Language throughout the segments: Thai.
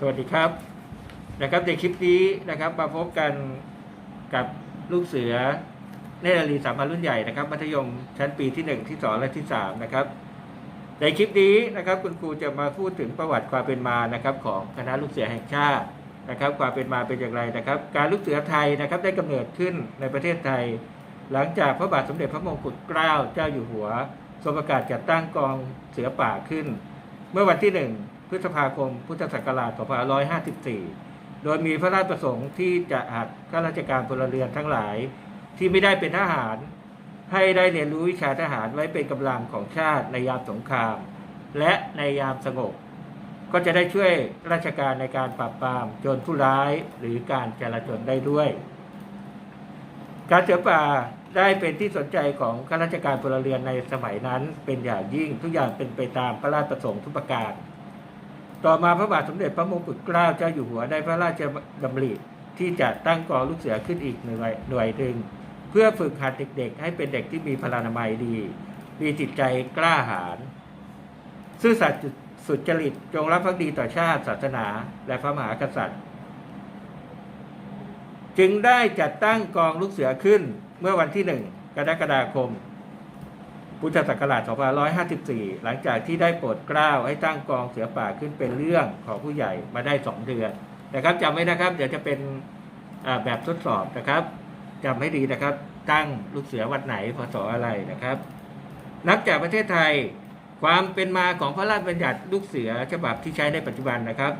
สวัสดีครับนะครับในคลิปนี้นะครับมาพบกันกับลูกเสือเนรลีสามัญรุ่นใหญ่นะครับ มัธยมชั้นปีที่1ที่2และที่3นะครับ ในคลิปนี้นะครับคุณครูจะมาพูดถึงประวัติความเป็นมานะครับ ของคณะลูกเสือแห่งชาตินะครับ ความเป็นมาเป็นอย่างไรนะครับ การลูกเสือไทยนะครับได้กำเนิดขึ้นในประเทศไทย หลังจากพระบาทสมเด็จพระมงกุฎเกล้าเจ้าอยู่หัวทรงประกาศจัดตั้งกองเสือป่าขึ้น เมื่อวันที่1 พฤษภาคม พุทธศักราช2554 โดยมีพระราชประสงค์ที่จะหัดข้าราชการพลเรือนทั้งหลาย ที่ไม่ได้เป็นทหาร ให้ได้เรียนรู้วิชาทหารไว้เป็นกำลังของชาติในยามสงคราม และในยามสงบ ก็จะได้ช่วยราชการในการปราบปรามโจรผู้ร้ายหรือการจลาจลได้ด้วย การเสือป่าได้เป็นที่สนใจของข้าราชการพลเรือนในสมัยนั้นเป็นอย่างยิ่งทุกอย่างเป็นไปตามพระราชประสงค์ทุกประการ ต่อมาพระบาทสมเด็จพระมงกุฎเกล้าเจ้าอยู่หัวได้พระราชดำริที่จะตั้งกองลูกเสือขึ้นอีกหน่วยหน่วยหนึ่งเพื่อฝึกหัดเด็ก ๆ ให้เป็นเด็กที่มีพลานามัยดี มีจิตใจกล้าหาญซื่อสัตย์สุจริตจงรักภักดีต่อชาติศาสนา และพระมหากษัตริย์ จึงได้จัดตั้งกองลูกเสือขึ้นเมื่อวันที่1กรกฎาคม พุทธศักราช 2554 หลังจากที่ได้โปรดเกล้าให้ตั้งกองเสือป่าขึ้นเป็นเรื่องของผู้ใหญ่มาได้ 2 เดือนนะครับจำไว้นะครับ เดี๋ยวจะเป็นแบบทดสอบนะครับจำให้ดีนะครับ ตั้งลูกเสือวัดไหนพศอะไรนะครับ นับจากประเทศไทยความเป็นมาของพระราชบัญญัติลูกเสือฉบับที่ใช้ในปัจจุบันนะครับ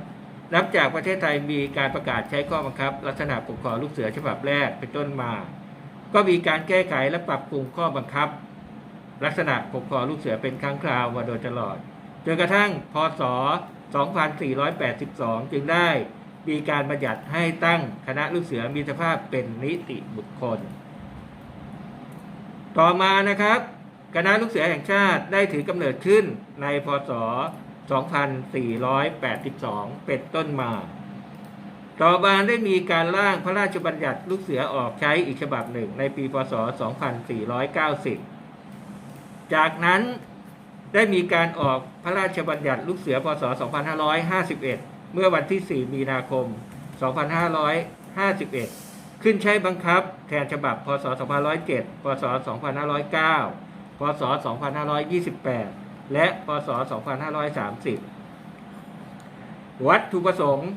นับจากประเทศไทยมีการประกาศใช้ข้อบังคับ ลักษณะปกครองลูกเสือฉบับแรกเป็นต้นมา ก็มีการแก้ไขและปรับปรุงข้อบังคับ ลักษณะปกครองลูกเสือเป็นครั้งคราวมาโดยตลอด จนกระทั่งพศ 2482 จึงได้มีการบัญญัติให้ตั้งคณะลูกเสือมีสภาพเป็นนิติบุคคล ต่อมานะครับ คณะลูกเสือแห่งชาติได้ถือกำเนิดขึ้นในพศ 2482 เป็นต้นมา ต่อมาได้มีการร่างพระราชบัญญัติลูกเสือออกใช้อีกฉบับหนึ่งในปีพศ 2490 จากนั้นได้มีการออกพระราชบัญญัติลูกเสือพศ 2551 เมื่อวันที่ 4 มีนาคม 2551 ขึ้นใช้บังคับแทนฉบับ พศ 2507 พศ 2509 พศ 2528 และ พศ 2530 วัตถุประสงค์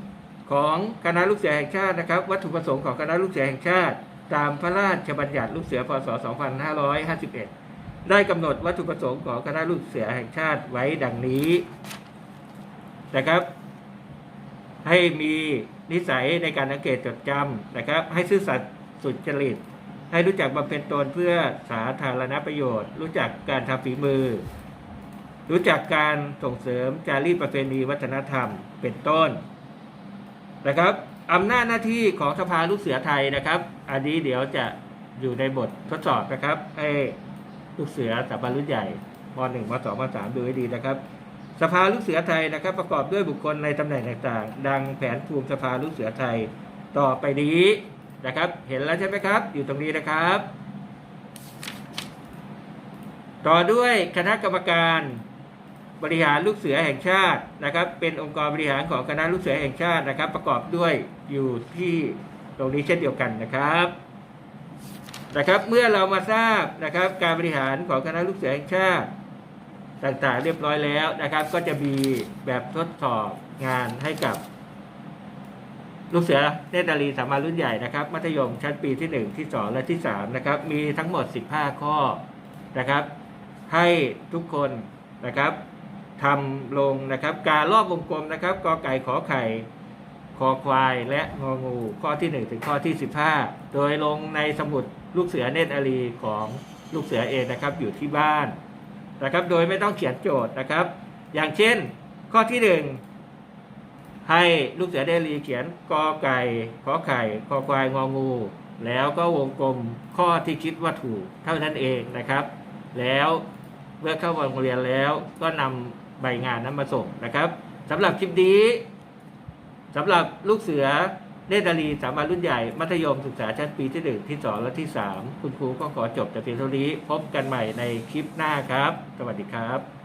ของคณะลูกเสือแห่งชาตินะครับ วัตถุประสงค์ของคณะลูกเสือแห่งชาติ ตามพระราชบัญญัติลูกเสือ พศ 2551 ได้กำหนดวัตถุประสงค์ของคณะลูกเสือแห่งชาติไว้ดังนี้นะครับ ให้มีนิสัยในการสังเกตจดจำนะครับ ให้ซื่อสัตย์สุจริต ให้รู้จักบำเพ็ญตนเพื่อสาธารณประโยชน์ รู้จักการทำฝีมือ รู้จักการส่งเสริมจารีตประเพณีวัฒนธรรมเป็นต้นนะครับอำนาจหน้าที่ของสภาลูกเสือไทยนะครับ อันนี้เดี๋ยวจะอยู่ในบททดสอบนะครับให้ ลูกเสือสถาบันรุ่นใหญ่ม .1 ม .2 ม .3 ดูให้ดีนะครับ สภาลูกเสือไทยนะครับ ประกอบด้วยบุคคลในตำแหน่งต่างๆ ดังแผนภูมิสภาลูกเสือไทยต่อไปนี้นะครับ เห็นแล้วใช่ไหมครับ อยู่ตรงนี้นะครับ ต่อด้วยคณะกรรมการบริหารลูกเสือแห่งชาตินะครับ เป็นองค์กรบริหารของคณะลูกเสือแห่งชาตินะครับ ประกอบด้วยอยู่ที่ตรงนี้เช่นเดียวกันนะครับ นะครับเมื่อเรามาทราบนะครับการบริหารของคณะลูกเสือแห่งชาติต่างๆ เรียบร้อยแล้วนะครับ ก็จะมีแบบทดสอบงานให้กับ ลูกเสือเนตรีสามัญรุ่นใหญ่นะครับ มัธยมชั้นปีที่ 1 ที่ 2 และที่ 3 นะครับ มีทั้งหมด 15 ข้อนะครับ ให้ทุกคนนะครับทำลงนะครับ การรอบวงกลมนะครับกอไก่ขอไข่ คอควายและงองูข้อที่ 1 ถึงข้อที่ 15 โดยลงในสมุดลูกเสือเนตรอารีของลูกเสือเองนะครับอยู่ที่บ้านนะครับโดยไม่ต้องเขียนโจทย์นะครับ อย่างเช่น ข้อที่ 1 ให้ลูกเสือเนตรอารีเขียนกอไก่ขอไข่คอควายงองู แล้วก็วงกลมข้อที่คิดว่าถูกเท่านั้นเองนะครับ แล้วเมื่อเข้าโรงเรียนแล้วก็นำใบงานนั้นมาส่งนะครับสำหรับคลิปนี้ สำหรับลูกเสือเนตรนารีสามารุ่นใหญ่ มัธยมศึกษาชั้นปีที่1ที่2และที่3คุณครูก็ขอจบแต่เพียงเท่านี้ พบกันใหม่ในคลิปหน้าครับ สวัสดีครับ